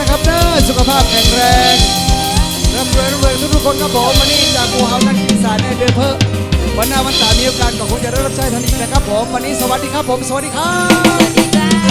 นะครับเด้อสุขภาพแข็งแรงร่บรวยร่ำรวยทุกๆคนครับผมวันนี้จากกูเห่านักกินสาในเดือนเพิ่มวันหน้าวันตามีโอกาสก็คงจะได้รับใช้ท่านอีกนะครับผมวันนี้สวัสดีครับผมสวัสดีครับ